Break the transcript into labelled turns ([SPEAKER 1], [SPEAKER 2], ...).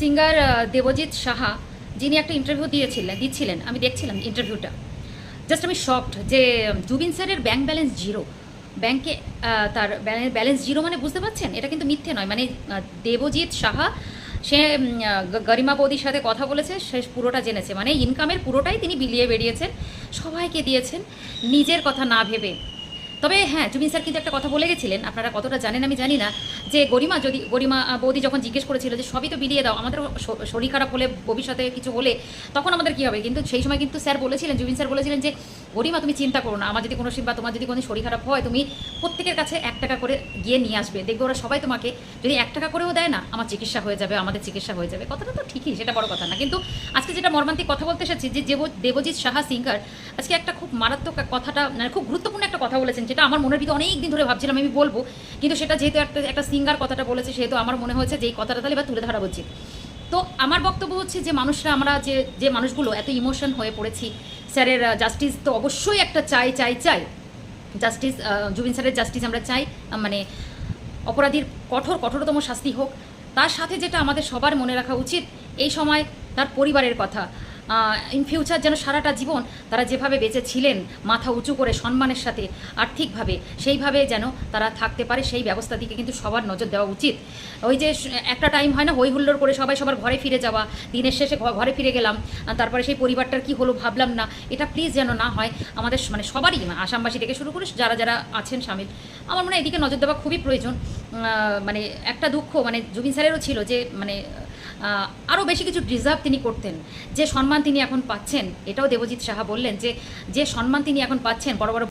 [SPEAKER 1] Singer Debjit Saha যিনি একটা interview দিয়েছিলেন, দিচ্ছিলেন, আমি দেখছিলাম ইন্টারভিউটা জাস্ট আমি শকড যে জুবিন স্যারের ব্যাংক ব্যালেন্স জিরো ব্যাংকে তার ব্যালেন্স জিরো মানে বুঝতে পারছেন? এটা কিন্তু মিথ্যে নয়। মানে দেবজিৎ সাহা, সে গরিমা বৌদির সাথে কথা বলেছে, সে পুরোটা জেনেছে। মানে ইনকামের পুরোটাই তিনি বিলিয়ে বেরিয়েছেন সবাইকে দিয়েছেন। নিজের কথা না ভেবে। তবে হ্যাঁ জুবিন স্যার কিন্তু একটা কথা বলে গেছিলেন, আপনারা কতটা জানেন আমি জানি না, যে গরিমা যদি, গরিমা বৌদি যখন জিজ্ঞেস করেছিল যে সবই তো বিলিয়ে দাও আমাদের শরীর খারাপ হলে ভবিষ্যতে কিছু হলে, তখন আমাদের কি হবে? কিন্তু সেই সময় কিন্তু স্যার বলেছিলেন, জুবিন স্যার বলেছিলেন যে গরিমা তুমি চিন্তা করো না। আমার যদি কোনো বা তোমার যদি কোনো শরীর খারাপ হয়, তুমি প্রত্যেকের কাছে এক টাকা করে গিয়ে নিয়ে আসবে। দেখবে ওরা সবাই তোমাকে যদি এক টাকা করেও দেয় না, আমার চিকিৎসা হয়ে যাবে, আমাদের চিকিৎসা হয়ে যাবে। কথাটা তো ঠিকই, সেটা বড় কথা না। কিন্তু আজকে যেটা মর্মান্তিক কথা বলতে এসেছি, যে দেব- দেবজিৎ সাহা সিঙ্গার আজকে একটা খুব মারাত্মক কথাটা মানে খুব গুরুত্বপূর্ণ একটা কথা বলেছেন, যেটা আমার মনের ভিতরে অনেক দিন ধরে ভাবছিলাম আমি বলব। কিন্তু সেটা যেহেতু একটা একটা সিঙ্গার কথাটা বলেছে, সেহেতু আমার মনে হয়েছে যে এই কথাটা তাহলে এবার তুলে ধরা উচিত। তো আমার বক্তব্য হচ্ছে যে, মানুষরা আমরা যে যে মানুষগুলো, এত ইমোশন হয়ে পড়েছি স্যারের জাস্টিস তো অবশ্যই একটা চাই চাই চাই। জাস্টিস জুবিন স্যারের জাস্টিস আমরা চাই। মানে অপরাধীর কঠোর, কঠোরতম শাস্তি হোক। তার সাথে যেটা আমাদের সবার মনে রাখা উচিত, এই সময় তার পরিবারের কথা। ইন ফিউচার যেন সারাটা জীবন তারা যেভাবে বেঁচে ছিলেন মাথা উঁচু করে সম্মানের সাথে, আর্থিকভাবে, সেইভাবে যেন তারা থাকতে পারে, সেই ব্যবস্থা দিকে কিন্তু সবার নজর দেওয়া উচিত। ওই যে একটা টাইম হয় না হই হুল্লোড় করে সবাই সবার ঘরে ফিরে যাওয়া, দিনের শেষে ঘরে ফিরে গেলাম তারপরে সেই পরিবারটার কি হলো ভাবলাম না, এটা প্লিজ যেন না হয়, আমাদের মানে সবারই আসামবাসী থেকে শুরু করে যারা যারা আছেন সামিল, আমার মনে হয় এদিকে নজর দেওয়া খুবই প্রয়োজন মানে একটা দুঃখ মানে জুবিন স্যারেরও ছিল যে মানে আরও বেশি কিছু ডিজার্ভ তিনি করতেন। যে সম্মান তিনি এখন পাচ্ছেন, এটাও দেবজিৎ সাহা বললেন যে যে সম্মান তিনি এখন পাচ্ছেন, বড় বড়